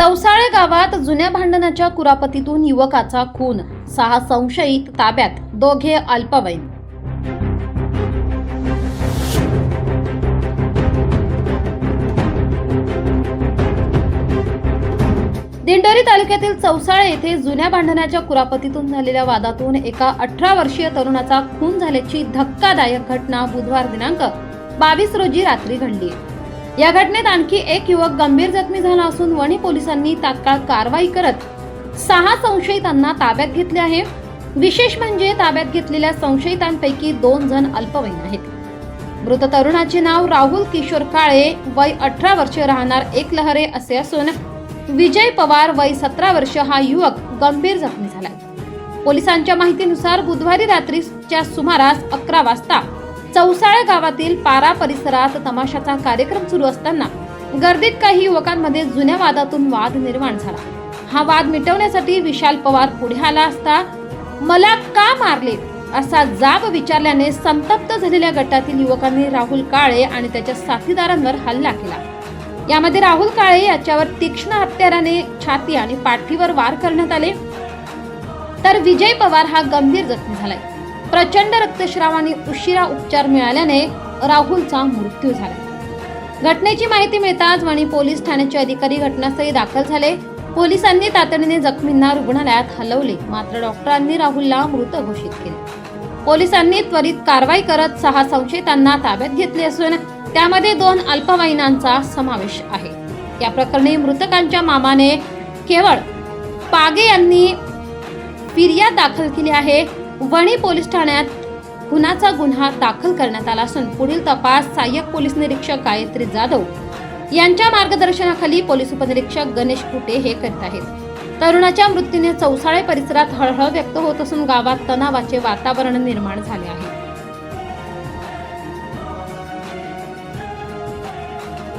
चौसाळे गावात जुन्या भांडणाच्या कुरापतीतून युवकाचा खून. सहा संशयित ताब्यात दोघे अल्पवयीन. दिंडोरी तालुक्यातील चौसाळे येथे जुन्या भांडणाच्या कुरापतीतून झालेल्या वादातून एका अठरा वर्षीय तरुणाचा खून झाल्याची धक्कादायक घटना बुधवार दिनांक बावीस रोजी रात्री घडली. या घटनेत आणखी एक युवक गंभीर जखमी झाला असून वणी पोलिसांनी तात्काळ कारवाई करत सहा संशयितांना ताब्यात घेतले आहे. विशेष म्हणजे ताब्यात घेतलेल्या संशयितांपैकी दोन जण अल्पवयीन आहेत. मृत तरुणाचे नाव राहुल किशोर काळे वय अठरा वर्ष राहणार एक लहरे असे असून विजय पवार वय सतरा वर्ष हा युवक गंभीर जखमी झालाय. पोलिसांच्या माहितीनुसार बुधवारी रात्रीच्या सुमारास अकरा वाजता चौसाळे गावातील पारा परिसरात तमाशाचा कार्यक्रम सुरू असताना गर्दीत काही युवकांमध्ये जुन्या वादातून वाद निर्माण झाला. हा वाद मिटवण्यासाठी विशाल पवार पुढे आला असता मला का मारले? असा जाब विचारल्याने संतप्त झालेल्या गटातील युवकांनी राहुल काळे आणि त्याच्या साथीदारांवर हल्ला केला. यामध्ये राहुल काळे याच्यावर तीक्ष्ण हत्याराने छाती आणि पाठीवर वार करण्यात आले. तर विजय पवार हा गंभीर जखमी झालाय. प्रचंड रक्तस्राव आणि उशिरा उपचार मिळाल्याने राहुलचा मृत्यू झाला. घटनेची माहिती मिळताच वणी पोलीस ठाण्याचे अधिकारी घटनास्थळी दाखल झाले. पोलिसांनी तातडीने जखमींना रुग्णालयात हलवले. मात्र डॉक्टरांनी राहुलला मृत घोषित केले. पोलिसांनी त्वरित कारवाई करत सहा संशयितांना ताब्यात घेतले असून त्यामध्ये दोन अल्पवयीनांचा समावेश आहे. या प्रकरणी मृतकांच्या मामाने केवळ पागे यांनी फिर्याद दाखल केली आहे. वणी पोलीस ठाण्यात खुनाचा गुन्हा दाखल करण्यात आला असून पुढील तपास सहाय्यक पोलीस निरीक्षक गायत्री जाधव यांच्या मार्गदर्शनाखाली पोलीस उपनिरीक्षक गणेश कुटे हे करीत आहेत. तरुणाच्या मृत्यूने चौसाळे परिसरात हळहळ व्यक्त होत असून गावात तणावाचे वातावरण निर्माण झाले आहे.